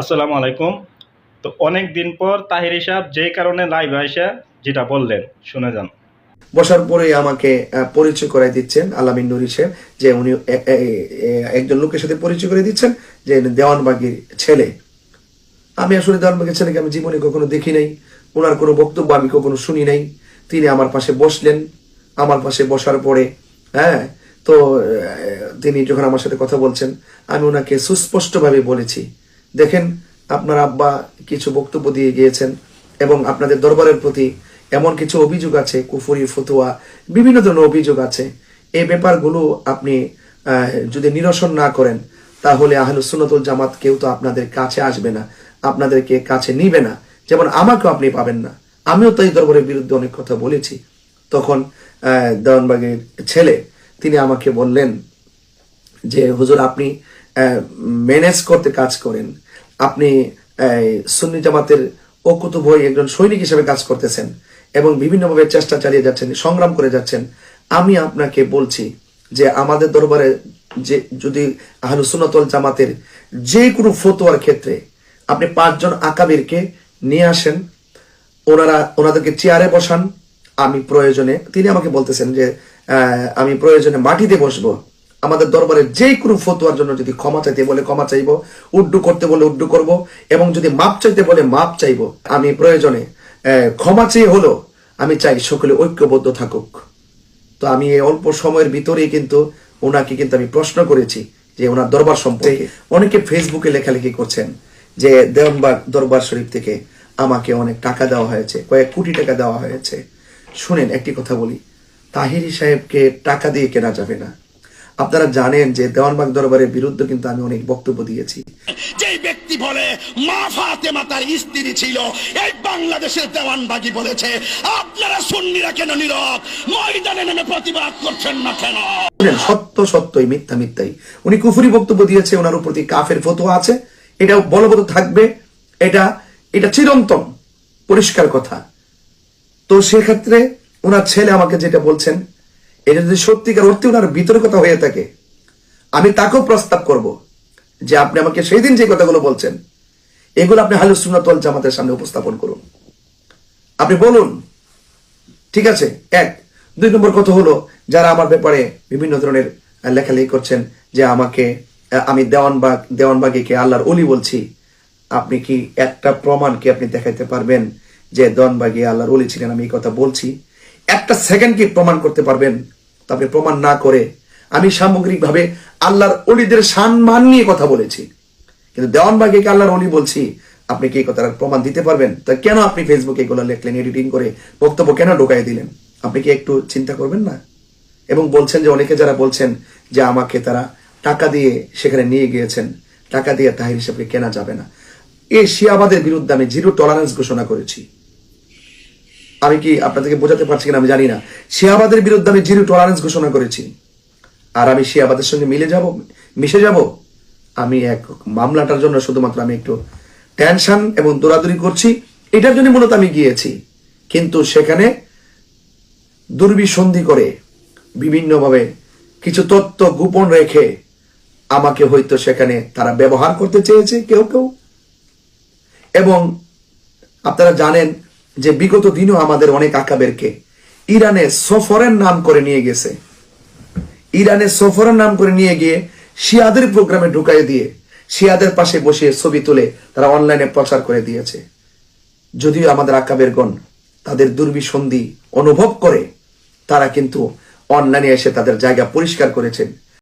আসসালামু আলাইকুম। তো অনেক দিন পর তাহির সাহেব যে কারণে লাইভ আইসা যেটা বললেন, শুনে যান। বসার পরে আমাকে পরিচয় করে দিচ্ছেন আলামিন নুরি সাহেব, যে উনি একজন লোকের সাথে পরিচয় করে দিচ্ছেন, যে দেওয়ানবাগির ছেলে। আমি আসলে দেওয়ানবাগির ছেলেকে আমি জীবনে কখনো দেখি নাই। ওনার কোনো বক্তব্য আমি কখনো শুনি নাই। তিনি আমার পাশে বসলেন। আমার পাশে বসার পরে হ্যাঁ তো তিনি যখন আমার সাথে কথা বলছেন, আমি ওনাকে সুস্পষ্টভাবে বলেছি দেখেন, আপনার আব্বা কিছু বক্তব্য দিয়ে গিয়েছেন এবং আপনাদের দরবারের প্রতি এমন কিছু অভিযোগ আছে, কুফুরি, ফতুয়া, বিভিন্ন ধরনের অভিযোগ আছে। এই ব্যাপারগুলো আপনি যদি নিরসন না করেন, তাহলে আহলু সুন্নতুল জামাত কেউ তো আপনাদের কাছে আসবে না, আপনাদেরকে কাছে নিবে না। যেমন আমাকেও আপনি পাবেন না। আমিও তো এই দরবারের বিরুদ্ধে অনেক কথা বলেছি। তখন দেওয়ানবাগের ছেলে, তিনি আমাকে বললেন যে, হুজুর, আপনি ম্যানেজ করতে কাজ করেন। আপনি সুন্নি জামাতের অকুত বই একজন সৈনিক হিসেবে কাজ করতেছেন এবং বিভিন্নভাবে চেষ্টা চালিয়ে যাচ্ছেন, সংগ্রাম করে যাচ্ছেন। আমি আপনাকে বলছি যে আমাদের দরবারে যে, যদি আহলুসুন্নতল জামাতের যে কোনো ফতোয়ার ক্ষেত্রে আপনি পাঁচজন আকাবিরকে নিয়ে আসেন, ওনারা, ওনাদেরকে চেয়ারে বসান, আমি প্রয়োজনে, তিনি আমাকে বলতেছেন যে আমি প্রয়োজনে মাটিতে বসবো। আমাদের দরবারে যে কোনো ফতুয়ার জন্য যদি ক্ষমা চাইতে বলে ক্ষমা চাইব উড্ডু করতে বলে উড্ডু করব এবং যদি মাপ চাইতে বলে মাপ চাইব আমি প্রয়োজনে ক্ষমা চেয়ে হলো আমি চাই সকলে ঐক্যবদ্ধ থাকুক। তো আমি এই অল্প সময়ের ভিতরেই কিন্তু ওনাকে কিন্তু আমি প্রশ্ন করেছি যে ওনার দরবার সম্পর্কে। অনেকে ফেসবুকে লেখালেখি করছেন যে দেওয়ানবাগ দরবার শরীফ থেকে আমাকে অনেক টাকা দেওয়া হয়েছে কয়েক কোটি টাকা দেওয়া হয়েছে। শুনেন একটি কথা বলি। তাহিরি সাহেবকে টাকা দিয়ে কেনা যাবে না। আপনারা জানেন যে দেওয়ানবাগ দরবারের বিরুদ্ধে কিন্তু আমি অনেক বক্তব্য দিয়েছি। যে ব্যক্তি বলে মা ফাতেমা তার স্ত্রী ছিল এই বাংলাদেশের দেওয়ানবাগি বলেছে আপনারা সুন্নিরা কেন নীরব? ময়দানে নেমে প্রতিবাদ করছেন না কেন? সত্য সত্যই মিথ্যা মিথ্যাই। উনি কুফুরি বক্তব্য দিয়েছে ওনার প্রতি কাফের ফতোয়া আছে। এটা বলবৎ থাকবে। এটা এটা চিরন্তন পরিষ্কার কথা। তো সেক্ষেত্রে ওনার ছেলে আমাকে যেটা বলছেন এটা যদি সত্যিকার অর্থে ওনার বিতর্কতা হয়ে থাকে, আমি তাকেও প্রস্তাব করব যে আপনি আমাকে সেই দিন যে কথাগুলো বলছেন, এগুলো আপনি হালুসুন্নাতল জামাতের সামনে উপস্থাপন করুন। আপনি বলুন, ঠিক আছে, এক। দুই নম্বর কথা হলো, যারা আমার ব্যাপারে বিভিন্ন ধরনের লেখালেখি করছেন যে আমাকে আমি দেওয়ানবাগ দেওয়ানবাগিকে আল্লাহর অলি বলছি, আপনি কি একটা প্রমাণ কি আপনি দেখাইতে পারবেন যে দেওয়ানবাগি আল্লাহর অলি ছিলেন, আমি এই কথা বলছি? একটা সেকেন্ড কি প্রমাণ করতে পারবেন? তো আপনি প্রমাণ না করে আমি সামগ্রিকভাবে আল্লাহর অলিদের সম্মান নিয়ে কথা বলেছি। কিন্তু দেওয়ানবাগিকে আল্লাহর অলি বলছি? আপনি কি কথার প্রমাণ দিতে পারবেন? তা কেন আপনি ফেসবুকে এগুলো লেখলেন এডিটিং করে বক্তব্য কেন ঢোকাই দিলেন? আপনি কি একটু চিন্তা করবেন না? এবং বলছেন যে অনেকে যারা বলছেন যে আমাকে তারা টাকা দিয়ে সেখানে নিয়ে গিয়েছেন, টাকা দিয়ে তাহির হিসেবে কেনা যাবে না। এই শিয়াবাদের বিরুদ্ধে আমি জিরো টলারেন্স ঘোষণা করেছি। আমি কি আপনাদেরকে বোঝাতে পারছি কিনা আমি জানি না। শিয়াবাদের বিরুদ্ধে আমি জিরো টলারেন্স ঘোষণা করেছি। আর আমি শিয়াবাদের সঙ্গে মিলে যাব, মিশে যাব। আমি এক মামলাটার জন্য শুধুমাত্র আমি একটু টেনশন এবং দৌড়াদৌড়ি করছি। এটার জন্য মূলত আমি গিয়েছি। কিন্তু সেখানে দুর্বিসন্ধি করে বিভিন্নভাবে কিছু তথ্য গোপন রেখে আমাকে হয়তো সেখানে তারা ব্যবহার করতে চেয়েছে, কেউ কেউ। এবং আপনারা জানেন যে বিগত দিনও আমাদের অনেক আকাবেরকে। ইরানে সফরের নাম করে নিয়ে গেছে। ইরানে সফরের নাম করে নিয়ে গিয়ে শিয়াদের প্রোগ্রামে ঢুকাই দিয়ে শিয়াদের পাশে বসে ছবি তুলে তারা অনলাইনে প্রচার করে দিয়েছে। যদিও আমাদের আকাবেরগণ তাদের দুর্বিসন্ধি অনুভব করে, তারা কিন্তু অনলাইনে এসে তাদের জায়গা পরিষ্কার করেছেন।